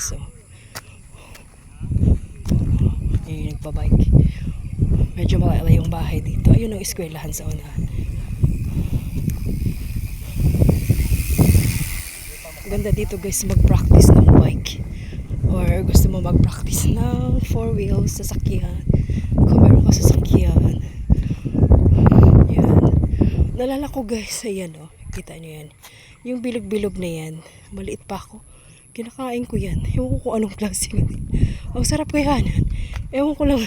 guys. Oh. Ayun, nagpa-bike. Medyo malala yung bahay dito. Ayun ang eskwelahan sa unahan. Ganda dito guys mag-practice ng bike. Or gusto mo mag-practice ng four wheels, sasakyan. Kung meron ka sasakyan. Yan. Nalala ko guys, ayan oh. Kita nyo yan. Yung bilog-bilog na yan. Maliit pa ako. Kinakain ko yan. Ewan ko kung anong klase na din. Ang sarap kaya yan. Ewan ko lang.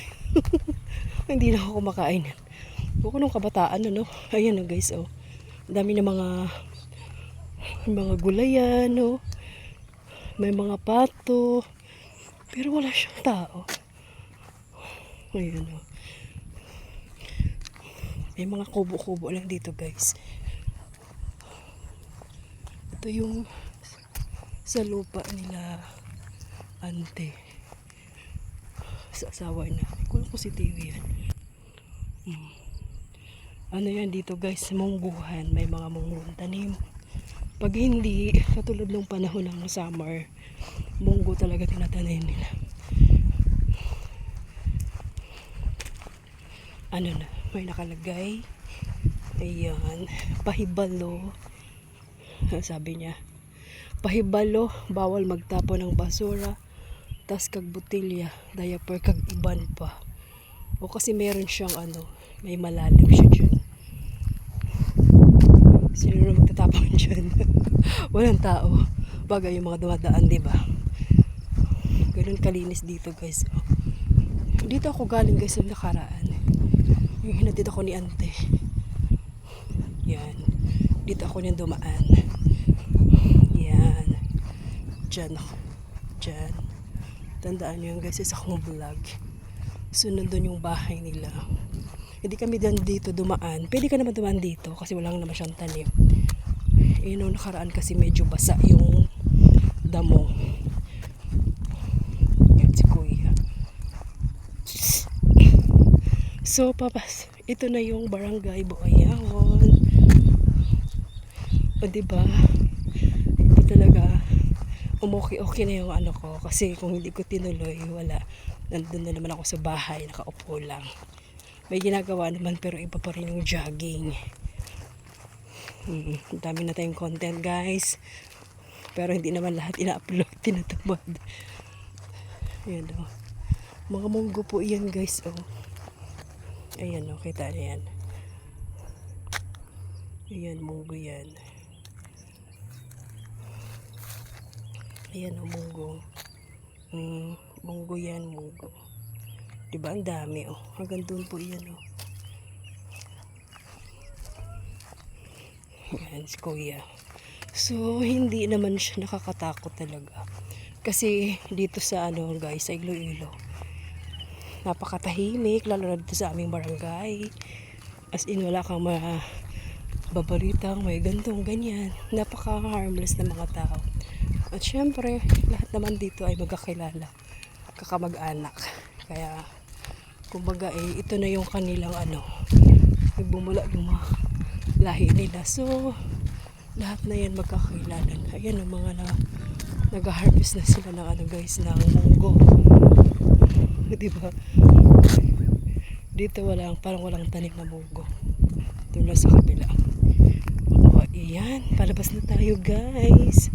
Hindi na ako kumakain. Ewan ko nung kabataan ano. Ayan oh guys oh. Dami na mga mga gulayan, no? May mga pato. Pero wala siyang tao. Ayan, oh. May mga kubo-kubo lang dito, guys. Ito yung sa lupa nila ante. Sa asawa na. Kulang ko si TV yan. Hmm. Ano yan dito guys, mungguhan. May mga mungguhan tanim. Pag hindi, katulad ng panahon ng summer, munggo talaga tinatanim nila. Ano na, may nakalagay. Ayan, pahibalo. Sabi niya, pahibalo, bawal magtapon ng basura, tas kag butilya, diaper kag iban pa. O kasi meron siyang ano, may malalim siya dyan. Sino magtatapon dyan? Walang tao. Bagay yung mga dumadaan, di ba? Ganun kalinis dito, guys. Dito ako galing, guys, ng nakaraan. Yung hinatid ako ni ante. Yan. Dito ako niyan dumaan. Yan. Diyan ako. Diyan. Tandaan niyo yan, guys, sa akong vlog. So, nandun yung bahay nila. Hindi kami dito dumaan. Pwede ka naman dumaan dito kasi wala naman siyang tanim. Eh, nung nakaraan kasi medyo basa yung damo. Yan si Kuya. So, papas, ito na yung barangay Buayahon. O, diba? Talaga, umokay-okay na yung ano ko. Kasi kung hindi ko tinuloy, wala. Nandun na naman ako sa bahay, nakaupo lang. May ginagawa naman pero iba pa rin yung jogging. Hmm, dami na tayong content guys. Pero hindi naman lahat ina-upload tinatamad. Ayan o mga munggo po yan guys oh. ayan o kita niyo yan. Ayan munggo yan ayan o munggo hmm, munggo yan munggo Diba? Ang dami, oh. Hanggang doon po yan, oh. Yan, si Kuya. So, hindi naman siya nakakatakot talaga. Kasi, dito sa, ano, guys, sa Iloilo, napakatahimik, lalo na dito sa aming barangay. As in, wala kang ma babalitang may gantong ganyan. Napaka-harmless na mga tao. At syempre, lahat naman dito ay magkakilala. Kakamag-anak. Kaya, kumbaga eh, ito na yung kanilang ano, nagbumula yung mga lahi nila. So, lahat na yan magkakilala na. Ayan ang mga na, nag-harvest na sila ng ano guys, ng munggo. diba? Dito walang, parang walang tanim na munggo. Lang sa kabila. O, iyan. Palabas na tayo guys.